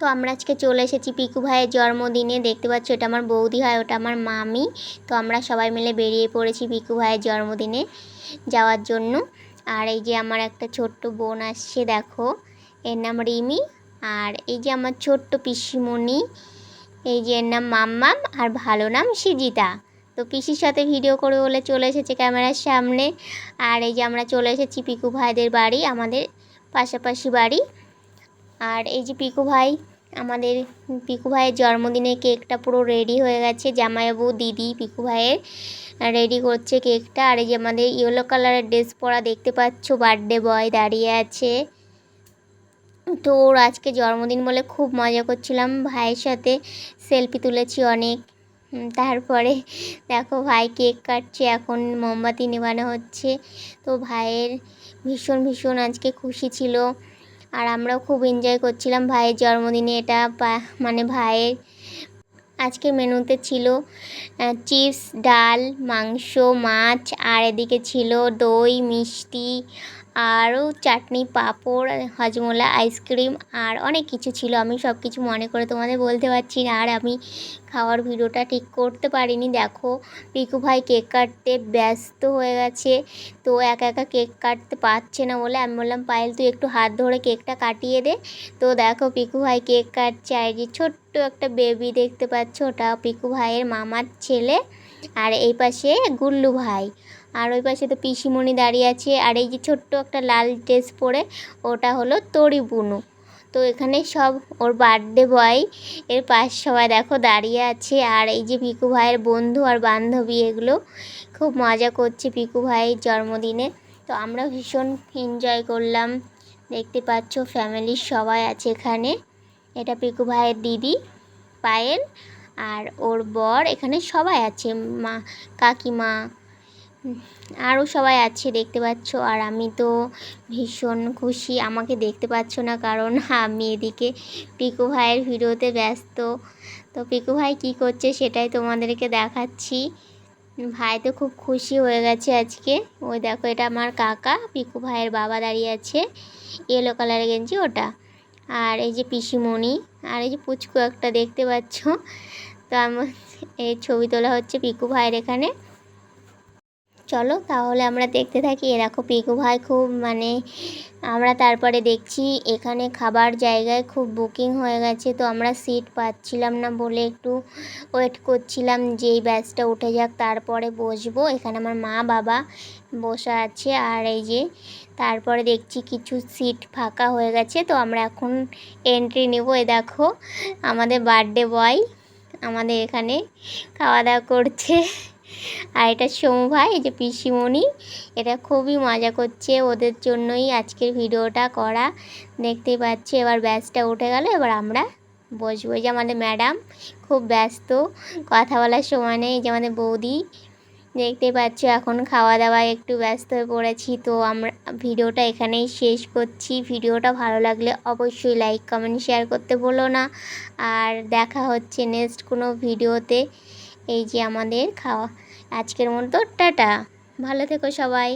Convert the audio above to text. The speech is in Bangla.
তো আমরা আজকে চলে এসেছি পিকু ভাইয়ের জন্মদিনে। দেখতে পাচ্ছ, এটা আমার বৌদি হয়, ওটা আমার মামি। তো আমরা সবাই মিলে বেরিয়ে পড়েছি পিকু ভাইয়ের জন্মদিনে যাওয়ার জন্য। আর এই যে আমার একটা ছোট্ট বোন আসছে, দেখো। এর নাম রিমি, আর এই যে আমার ছোট্ট পিসিমণি, এই যে এর নাম মাম্মাম, আর ভালো নাম সিজিতা। তো পিসির সাথে ভিডিও করে বলে চলে এসেছে ক্যামেরার সামনে। আর এই যে আমরা চলে এসেছি পিকু ভাইদের বাড়ি, আমাদের পাশাপাশি বাড়ি। আর এই যে পিকু ভাই, আমাদের পিকু ভাইয়ের জন্মদিনে কেকটা পুরো রেডি হয়ে গেছে। জামাইবাবু দিদি, পিকু ভাইয়ের রেডি করছে কেকটা। আর এই যে আমাদের ইয়েলো কালারের ড্রেস পরা দেখতে পাচ্ছ বার্থডে বয় দাঁড়িয়ে আছে। তো ওর আজকে জন্মদিন বলে খুব মজা করছিলাম ভাইয়ের সাথে। সেলফি তুলেছি অনেক। তারপরে দেখো ভাই কেক কাটছে, এখন মোমবাতি নেবানো হচ্ছে। তো ভাইয়ের ভীষণ ভীষণ আজকে খুশি ছিল। আর আমরাও খুব এনজয় করছিলাম ভাইয়ের জন্মদিনে। এটা মানে ভাইয়ের আজকে মেনুতে ছিল চিপস, ডাল, মাংস, মাছ, আর এদিকে ছিল দই, মিষ্টি আরও চাটনি, পাঁপড়, হজমোলা, আইসক্রিম আর অনেক কিছু ছিল। আমি সব কিছু মনে করে তোমাদের বলতে পারছি না। আর আমি খাওয়ার ভিডিওটা ঠিক করতে পারিনি। দেখো পিকু ভাই কেক কাটতে ব্যস্ত হয়ে গেছে। তো একা একা কেক কাটতে পারছে না বলে আমি বললাম, পায়েল, তুই একটু হাত ধরে কেকটা কাটিয়ে দে। তো দেখো, পিকু ভাই কেক কাটছে। আর যে ছোট্ট একটা বেবি দেখতে পাচ্ছ, ওটা পিকু ভাইয়ের মামার ছেলে। আর এই পাশে গুল্লু ভাই। আর ওই পাশে তো পিসিমণি দাঁড়িয়ে আছে, আর এই যে ছোট্ট একটা লাল ড্রেস পরে ওটা হলো তরি বুনু। তো এখানে সব ওর বার্থডে বয় এর পাশ সবাই দেখো দাঁড়িয়ে আছে, আর এই যে পিকু ভাইয়ের বন্ধু আর বান্ধবী এগুলো খুব মজা করছে পিকু ভাইয়ের জন্মদিনে। তো আমরা ভীষণ এনজয় করলাম। দেখতে পাচ্ছ ফ্যামিলির সবাই আছে এখানে। এটা পিকু ভাইয়ের দিদি, পায়েল আর ওর বর এখানে সবাই আছে, মা, কাকিমা আরও সবাই আছে, দেখতে পাচ্ছ। আর আমি তো ভীষণ খুশি, আমাকে দেখতে পাচ্ছ না কারণ আমি এদিকে পিকু ভাইয়ের ভিডিওতে ব্যস্ত। তো পিকু ভাই কি করছে সেটাই তোমাদেরকে দেখাচ্ছি। ভাই তো খুব খুশি হয়ে গেছে আজকে। ওই দেখো, এটা আমার কাকা, পিকু ভাইয়ের বাবা দাঁড়িয়ে আছে। ইয়েলো কালারের গেঞ্জি, ওটা। আর এই যে পিসিমণি, আর এই যে পুচকু একটা দেখতে পাচ্ছ। তো আমার, এই ছবি তোলা হচ্ছে পিকু ভাইয়ের এখানে। চলো তাহলে আমরা দেখতে থাকি। এ দেখো পিকু ভাই খুব মানে আমরা তারপরে দেখছি এখানে খাবার জায়গায় খুব বুকিং হয়ে গেছে। তো আমরা সিট পাচ্ছিলাম না বলে একটু ওয়েট করছিলাম যে এই ব্যাচটা উঠে যাক, তারপরে বসবো। এখানে আমার মা বাবা বসে আছে আর এই যে তারপরে দেখছি কিছু সিট ফাঁকা হয়ে গেছে। তো আমরা এখন এন্ট্রি নেব। এ দেখো আমাদের বার্থডে বয় আমাদের এখানে খাওয়া দাওয়া করছে। আর এটা সোমু ভাই, এই যে পিসিমণি এটা খুবই মজা করছে ওদের জন্যই আজকের ভিডিওটা করা। দেখতে পাচ্ছি, এবার ব্যাচটা উঠে গেল, এবার আমরা বসবো। যে আমাদের ম্যাডাম খুব ব্যস্ত, কথা বলার সময় নেই যে আমাদের বৌদি। দেখতে পাচ্ছ, এখন খাওয়া দাওয়ায় একটু ব্যস্ত হয়ে পড়েছি, তো আমরা ভিডিওটা এখানেই শেষ করছি। ভিডিওটা ভালো লাগলে অবশ্যই লাইক, কমেন্ট, শেয়ার করতে বলো না। আর দেখা হচ্ছে নেক্সট কোনো ভিডিওতে। এই যে আমাদের খাওয়া। আজকের মতো টাটা। ভালো থেকো সবাই।